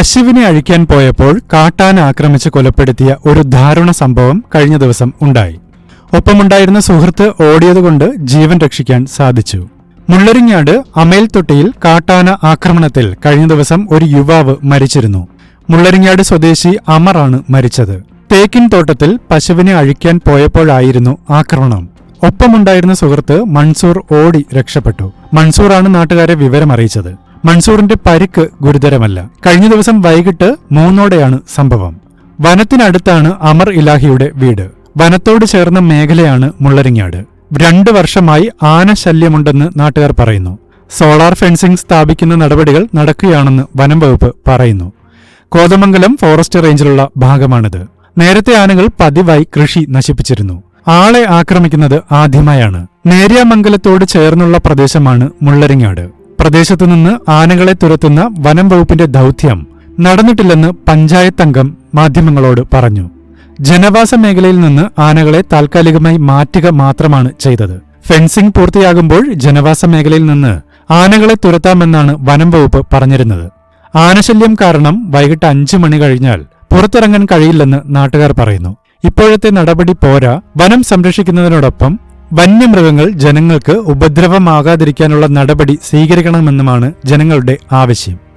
പശുവിനെ അഴിക്കാൻ പോയപ്പോൾ കാട്ടാന ആക്രമിച്ച് കൊലപ്പെടുത്തിയ ഒരു ദാരുണ സംഭവം കഴിഞ്ഞ ദിവസം ഉണ്ടായി. ഒപ്പമുണ്ടായിരുന്ന സുഹൃത്ത് ഓടിയതുകൊണ്ട് ജീവൻ രക്ഷിക്കാൻ സാധിച്ചു. മുള്ളരിങ്ങാട് അമേൽത്തൊട്ടിയിൽ കാട്ടാന ആക്രമണത്തിൽ കഴിഞ്ഞ ദിവസം ഒരു യുവാവ് മരിച്ചിരുന്നു. മുള്ളരിങ്ങാട് സ്വദേശി അമറാണ് മരിച്ചത്. തേക്കിൻ തോട്ടത്തിൽ പശുവിനെ അഴിക്കാൻ പോയപ്പോഴായിരുന്നു ആക്രമണം. ഒപ്പമുണ്ടായിരുന്ന സുഹൃത്ത് മൺസൂർ ഓടി രക്ഷപ്പെട്ടു. മൻസൂറാണ് നാട്ടുകാരെ വിവരമറിയിച്ചത്. മൻസൂറിന്റെ പരിക്ക് ഗുരുതരമല്ല. കഴിഞ്ഞ ദിവസം വൈകിട്ട് മൂന്നോടെയാണ് സംഭവം. വനത്തിനടുത്താണ് അമർ ഇലാഹിയുടെ വീട്. വനത്തോട് ചേർന്ന മേഖലയാണ് മുള്ളരിങ്ങാട്. രണ്ടു വർഷമായി ആന ശല്യമുണ്ടെന്ന് നാട്ടുകാർ പറയുന്നു. സോളാർ ഫെൻസിംഗ് സ്ഥാപിക്കുന്ന നടപടികൾ നടക്കുകയാണെന്ന് വനം വകുപ്പ് പറയുന്നു. കോതമംഗലം ഫോറസ്റ്റ് റേഞ്ചിലുള്ള ഭാഗമാണിത്. നേരത്തെ ആനകൾ പതിവായി കൃഷി നശിപ്പിച്ചിരുന്നു. ആളെ ആക്രമിക്കുന്നത് ആദ്യമായാണ്. നേര്യാമംഗലത്തോട് ചേർന്നുള്ള പ്രദേശമാണ് മുള്ളരിങ്ങാട്. പ്രദേശത്തു നിന്ന് ആനകളെ തുരത്തുന്ന വനം വകുപ്പിന്റെ ദൗത്യം നടന്നിട്ടില്ലെന്ന് പഞ്ചായത്ത് അംഗം മാധ്യമങ്ങളോട് പറഞ്ഞു. ജനവാസ മേഖലയിൽ നിന്ന് ആനകളെ താൽക്കാലികമായി മാറ്റുക മാത്രമാണ് ചെയ്തത്. ഫെൻസിംഗ് പൂർത്തിയാകുമ്പോൾ ജനവാസ മേഖലയിൽ നിന്ന് ആനകളെ തുരത്താമെന്നാണ് വനം വകുപ്പ് പറഞ്ഞിരുന്നത്. ആനശല്യം കാരണം വൈകിട്ട് അഞ്ചു മണി കഴിഞ്ഞാൽ പുറത്തിറങ്ങാൻ കഴിയില്ലെന്ന് നാട്ടുകാർ പറയുന്നു. ഇപ്പോഴത്തെ നടപടി പോരാ. വനം സംരക്ഷിക്കുന്നതിനോടൊപ്പം വന്യമൃഗങ്ങൾ ജനങ്ങൾക്ക് ഉപദ്രവമാകാതിരിക്കാനുള്ള നടപടി സ്വീകരിക്കണമെന്നുമാണ് ജനങ്ങളുടെ ആവശ്യം.